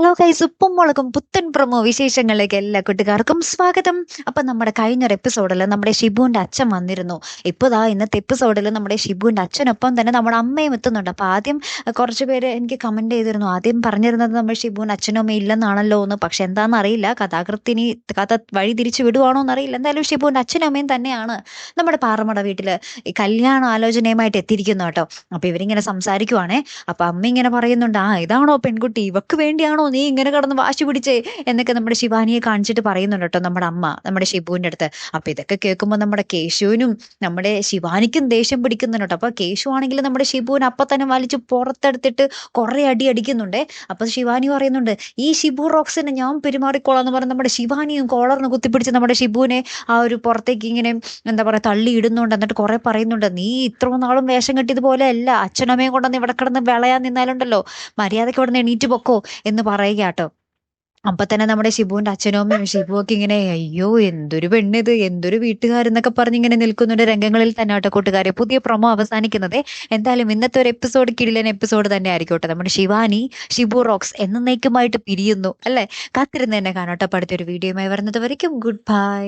Hello കൈസ് ഉപ്പും മുളകും പുത്തൻ പ്രമോ വിശേഷങ്ങളിലേക്ക് എല്ലാ കുട്ടികാർക്കും സ്വാഗതം. അപ്പൊ നമ്മുടെ കഴിഞ്ഞൊരു എപ്പിസോഡിൽ നമ്മുടെ ഷിബുവിന്റെ അച്ഛൻ വന്നിരുന്നു. ഇപ്പൊ ദാ ഇന്നത്തെ എപ്പിസോഡിൽ നമ്മുടെ ഷിബുവിന്റെ അച്ഛനൊപ്പം തന്നെ നമ്മുടെ അമ്മയും എത്തുന്നുണ്ട്. അപ്പൊ ആദ്യം കുറച്ച് പേര് എനിക്ക് കമന്റ് ചെയ്തിരുന്നു. ആദ്യം പറഞ്ഞിരുന്നത് നമ്മൾ ഷിബുവിന്റെ അച്ഛനും അമ്മയും ഇല്ലെന്നാണല്ലോ എന്ന്. പക്ഷെ എന്താണെന്ന് അറിയില്ല. കഥാകൃത്തിനി കഥ വഴി തിരിച്ചു വിടുവാണോ എന്നറിയില്ല. എന്തായാലും ഷിബുവിന്റെ അച്ഛനും അമ്മയും തന്നെയാണ് നമ്മുടെ പാറമട വീട്ടിൽ ഈ കല്യാണ ആലോചനയുമായിട്ട് എത്തിയിരിക്കുന്നു കേട്ടോ. അപ്പൊ ഇവരിങ്ങനെ സംസാരിക്കുവാണേ. അപ്പൊ അമ്മ ഇങ്ങനെ പറയുന്നുണ്ട് ആ ഇതാണോ പെൺകുട്ടി? ഇവക്ക് വേണ്ടിയാണോ നീ ഇങ്ങനെ കടന്ന് വാശി പിടിച്ചേ എന്നൊക്കെ നമ്മുടെ ശിവാനിയെ കാണിച്ചിട്ട് പറയുന്നുണ്ട് കേട്ടോ നമ്മുടെ അമ്മ നമ്മുടെ ഷിബുവിന്റെ അടുത്ത്. അപ്പൊ ഇതൊക്കെ കേൾക്കുമ്പോൾ നമ്മുടെ കേശുവിനും നമ്മുടെ ശിവാനിക്കും ദേഷ്യം പിടിക്കുന്നുണ്ട് അപ്പൊ കേശു ആണെങ്കിൽ നമ്മുടെ ഷിബുവിനെ അപ്പൊ തന്നെ വലിച്ച് പുറത്തെടുത്തിട്ട് കുറെ അടി അടിക്കുന്നുണ്ടേ. അപ്പൊ ശിവാനി പറയുന്നുണ്ട് ഈ ഷിബു റോക്സിനെ ഞാൻ പെരുമാറിക്കോളാം എന്ന് പറഞ്ഞ് നമ്മുടെ ശിവാനിയും കോളറിന് കുത്തിപ്പിടിച്ച് നമ്മുടെ ഷിബുവിനെ ആ ഒരു പുറത്തേക്ക് ഇങ്ങനെ എന്താ പറയാ തള്ളി ഇടുന്നുണ്ട്. എന്നിട്ട് കുറെ പറയുന്നുണ്ട് നീ ഇത്രയും നാളും വേഷം കെട്ടിയതുപോലെ അല്ല അച്ഛനമ്മയും കൊണ്ടൊന്ന് ഇവിടെ കിടന്ന് വിളയാൻ നിന്നാലുണ്ടല്ലോ. മര്യാദയ്ക്ക് ഇവിടെ നിന്ന് എണീറ്റ് പൊക്കോ എന്ന് പറയുക കേട്ടോ അപ്പൊ തന്നെ നമ്മുടെ ഷിബുവിന്റെ അച്ഛനും അമ്മയും ഷിബു ഒക്കെ ഇങ്ങനെ അയ്യോ എന്തൊരു പെണ്ണിത് എന്തൊരു വീട്ടുകാരെന്നൊക്കെ പറഞ്ഞ് ഇങ്ങനെ നിൽക്കുന്നുണ്ട് രംഗങ്ങളിൽ തന്നെ കേട്ടോ കൂട്ടുകാരെ. പുതിയ പ്രൊമോ അവസാനിക്കുന്നത് എന്തായാലും ഇന്നത്തെ ഒരു എപ്പിസോഡ് കിടിലൻ എപ്പിസോഡ് തന്നെ ആയിരിക്കോട്ടെ. നമ്മുടെ ശിവാനി ഷിബു റോക്സ് എന്നേക്കുമായിട്ട് പിരിയുന്നു അല്ലെ? കാത്തിരുന്ന് തന്നെ കാണാട്ടോ. അടുത്തൊരു വീഡിയോയുമായി വരുന്നത് വരയ്ക്കും. Good bye.